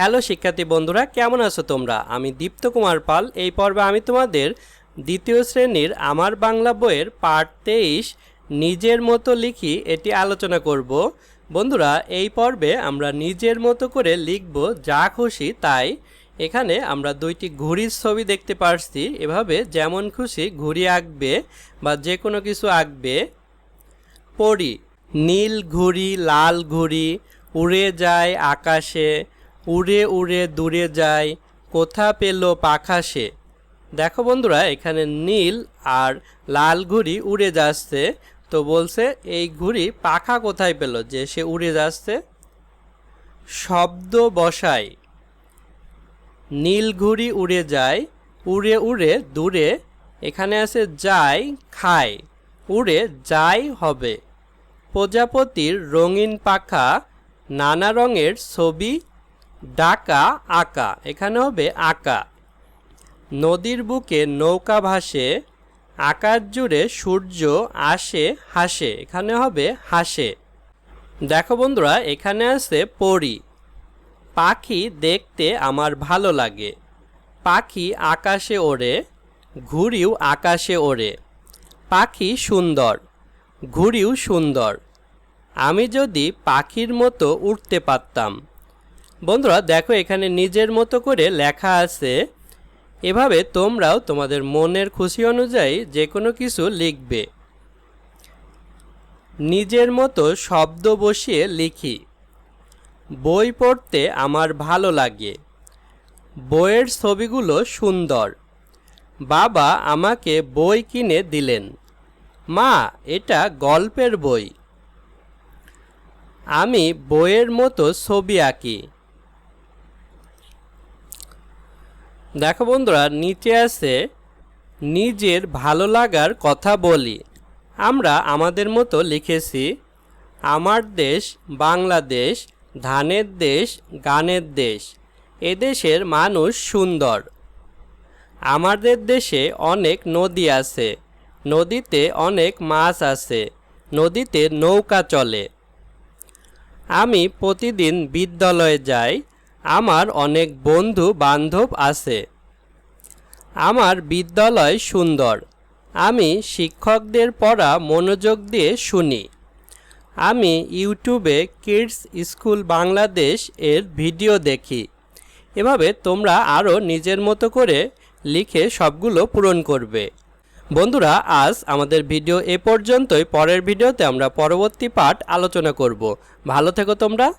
Hello শিক্ষার্থী বন্ধুরা, কেমন আছো তোমরা? আমি দীপ্ত কুমার পাল। এই পর্বে আমি তোমাদের দ্বিতীয় শ্রেণির আমার বাংলা বইয়ের পার্ট তেইশ নিজের মতো লিখি এটি আলোচনা করব। বন্ধুরা, এই পর্বে আমরা নিজের মতো করে লিখব যা খুশি তাই। এখানে আমরা দুইটি ঘুড়ির ছবি দেখতে পারছি। এভাবে যেমন খুশি ঘুড়ি আঁকবে বা যে কোনো কিছু আঁকবে। পড়ি, নীল ঘুড়ি, লাল ঘুড়ি, উড়ে যায় আকাশে। উড়ে উড়ে দূরে যায়, কোথা পেল পাখা সে? দেখো বন্ধুরা, এখানে নীল আর লাল ঘুড়ি উড়ে যাচ্ছে। তো বলছে, এই ঘুড়ি পাখা কোথায় পেল যে সে উড়ে যাচ্ছে? শব্দ বসায়। নীল ঘুড়ি উড়ে যায়, উড়ে উড়ে দূরে। এখানে আছে, যায়, খায়, উড়ে যাই হবে। প্রজাপতির রঙিন পাখা নানা রঙের ছবি ডাকা, আঁকা। এখানে হবে আঁকা। নদীর বুকে নৌকা ভাসে, আকাশ জুড়ে সূর্য আসে, হাসে। এখানে হবে হাসে। দেখো বন্ধুরা, এখানে আছে পড়ি পাখি দেখতে আমার ভালো লাগে। পাখি আকাশে ওড়ে, ঘুড়িও আকাশে ওড়ে। পাখি সুন্দর, ঘুড়িও সুন্দর। আমি যদি পাখির মতো উঠতে পারতাম। বন্ধুরা, দেখো এখানে নিজের মতো করে লেখা আছে, এভাবে তোমরাও তোমাদের মনের খুশি অনুযায়ী যে কোনো কিছু লিখবে। নিজের মতো শব্দ বসিয়ে লিখি। বই পড়তে আমার ভালো লাগে। বইয়ের ছবিগুলো সুন্দর। বাবা আমাকে বই কিনে দিলেন। মা, এটা গল্পের বই। আমি বইয়ের মতো ছবি আঁকি। দেখো বন্ধুরা, নিচে আছে, নিজের ভালো লাগার কথা বলি। আমরা আমাদের মতো লিখেছি, আমার দেশ বাংলাদেশ, ধানের দেশ গানের দেশ এদেশের মানুষ সুন্দর। আমাদের দেশে অনেক নদী আছে, নদীতে অনেক মাছ আছে, নদীতে নৌকা চলে। আমি প্রতিদিন বিদ্যালয়ে যাই আমার অনেক বন্ধু বান্ধব আছে। আমার বিদ্যালয় সুন্দর। আমি শিক্ষকদের পড়া মনোযোগ দিয়ে শুনি। আমি ইউটিউবে কিডস স্কুল বাংলাদেশ এর ভিডিও দেখি। এভাবে তোমরা আরও নিজের মতো করে লিখে সবগুলো পূরণ করবে। বন্ধুরা, আজ আমাদের ভিডিও এ পর্যন্তই। পরের ভিডিওতে আমরা পরবর্তী পাঠ আলোচনা করব। ভালো থেকো তোমরা।